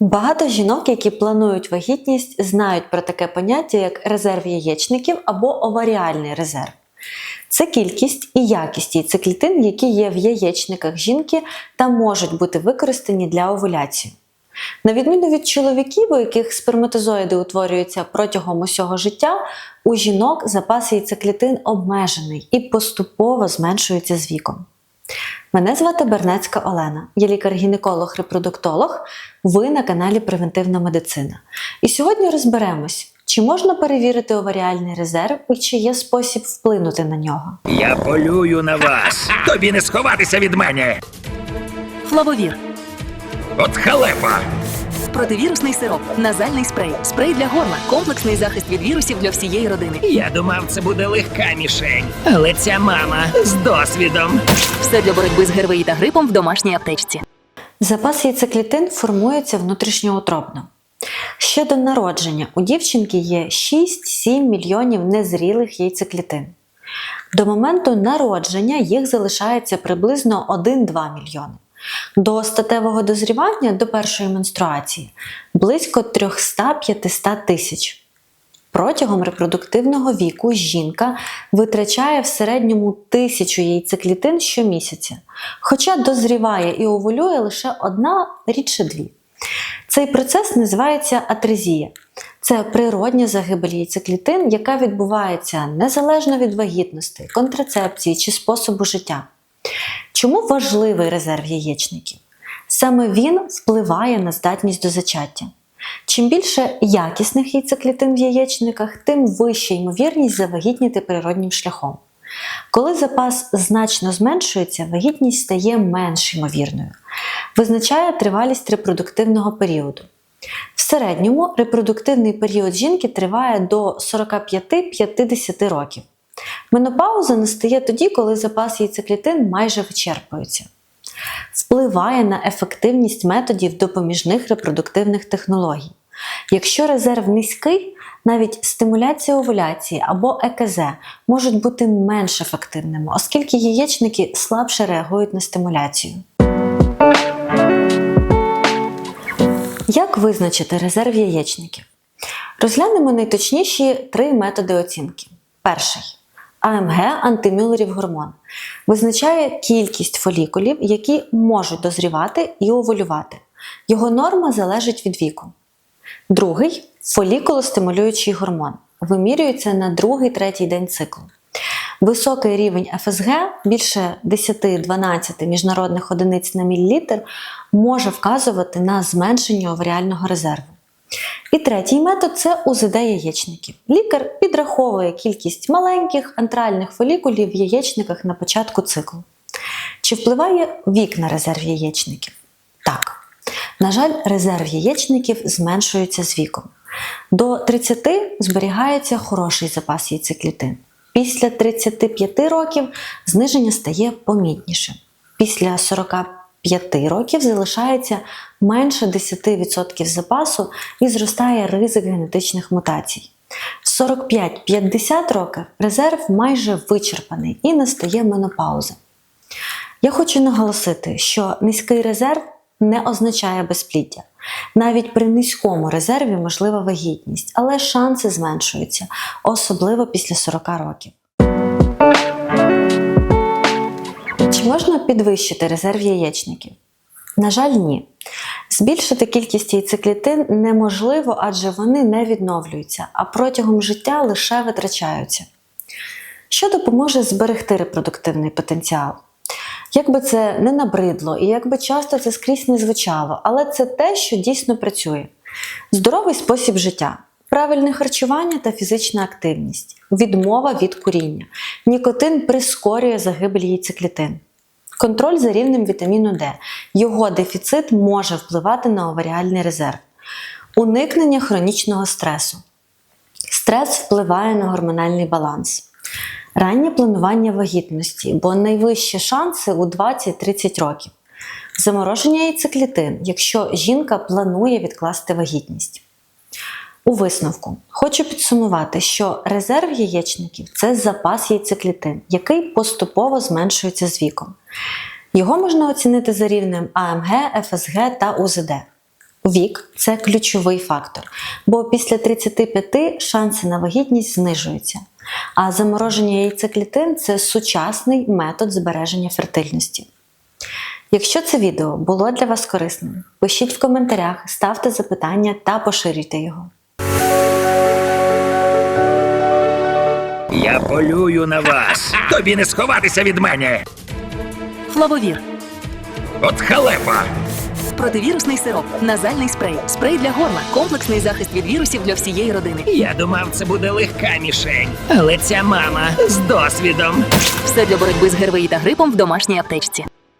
Багато жінок, які планують вагітність, знають про таке поняття, як резерв яєчників або оваріальний резерв. Це кількість і якість яйцеклітин, які є в яєчниках жінки та можуть бути використані для овуляції. На відміну від чоловіків, у яких сперматозоїди утворюються протягом усього життя, у жінок запас яйцеклітин обмежений і поступово зменшується з віком. Мене звати Бернецька Олена, я лікар-гінеколог-репродуктолог. Ви на каналі Превентивна медицина. І сьогодні розберемось, чи можна перевірити оваріальний резерв і чи є спосіб вплинути на нього. Я полюю на вас. Тобі не сховатися від мене. Флавовір. От халепа. Противірусний сироп. Назальний спрей. Спрей для горла. Комплексний захист від вірусів для всієї родини. Я думав, це буде легка мішень. Але ця мама з досвідом. Все для боротьби з ГРВІ та грипом в домашній аптечці. Запас яйцеклітин формується внутрішньоутробно. Ще до народження у дівчинки є 6-7 мільйонів незрілих яйцеклітин. До моменту народження їх залишається приблизно 1-2 мільйони. До статевого дозрівання до першої менструації близько 300-500 тисяч. Протягом репродуктивного віку жінка витрачає в середньому тисячу яйцеклітин щомісяця, хоча дозріває і овулює лише одна, рідше дві. Цей процес називається атрезія. Це природня загибель яйцеклітин, яка відбувається незалежно від вагітності, контрацепції чи способу життя. Чому важливий резерв яєчників? Саме він впливає на здатність до зачаття. Чим більше якісних яйцеклітин в яєчниках, тим вища ймовірність завагітніти природнім шляхом. Коли запас значно зменшується, вагітність стає менш ймовірною. Визначає тривалість репродуктивного періоду. В середньому репродуктивний період жінки триває до 45-50 років. Менопауза настає тоді, коли запас яйцеклітин майже вичерпується. Впливає на ефективність методів допоміжних репродуктивних технологій. Якщо резерв низький, навіть стимуляція овуляції або ЕКЗ можуть бути менш ефективними, оскільки яєчники слабше реагують на стимуляцію. Як визначити резерв яєчників? Розглянемо найточніші три методи оцінки. Перший АМГ антимюлерів гормон визначає кількість фолікулів, які можуть дозрівати і овулювати. Його норма залежить від віку. Другий фолікулостимулюючий гормон вимірюється на другий-третій день циклу. Високий рівень ФСГ більше 10-12 міжнародних одиниць на мілілітр може вказувати на зменшення оваріального резерву. І третій метод це УЗД яєчників. Лікар підраховує кількість маленьких антральних фолікулів в яєчниках на початку циклу. Чи впливає вік на резерв яєчників? Так. На жаль, резерв яєчників зменшується з віком. До 30 зберігається хороший запас яйцеклітин. Після 35 років зниження стає помітнішим. Після 45 років залишається менше 10% запасу і зростає ризик генетичних мутацій. В 45-50 років резерв майже вичерпаний і настає менопауза. Я хочу наголосити, що низький резерв не означає безпліддя. Навіть при низькому резерві можлива вагітність, але шанси зменшуються, особливо після 40 років. Можна підвищити резерв яєчників? На жаль, ні. Збільшити кількість яйцеклітин неможливо, адже вони не відновлюються, а протягом життя лише витрачаються. Що допоможе зберегти репродуктивний потенціал? Як би це не набридло і як би часто це скрізь не звучало, але це те, що дійсно працює: здоровий спосіб життя, правильне харчування та фізична активність, відмова від куріння. Нікотин прискорює загибель яйцеклітин. Контроль за рівнем вітаміну Д. Його дефіцит може впливати на оваріальний резерв. Уникнення хронічного стресу. Стрес впливає на гормональний баланс. Раннє планування вагітності, бо найвищі шанси у 20-30 років. Замороження яйцеклітин, якщо жінка планує відкласти вагітність. У висновку хочу підсумувати, що резерв яєчників це запас яйцеклітин, який поступово зменшується з віком. Його можна оцінити за рівнем АМГ, ФСГ та УЗД. Вік це ключовий фактор, бо після 35 шанси на вагітність знижуються. А замороження яйцеклітин це сучасний метод збереження фертильності. Якщо це відео було для вас корисним, пишіть в коментарях, ставте запитання та поширюйте його. Я полюю на вас. Тобі не сховатися від мене. Флавовір. От халепа. Противірусний сироп. Назальний спрей. Спрей для горла. Комплексний захист від вірусів для всієї родини. Я думав, це буде легка мішень. Але ця мама з досвідом. Все для боротьби з ГРВІ та грипом в домашній аптечці.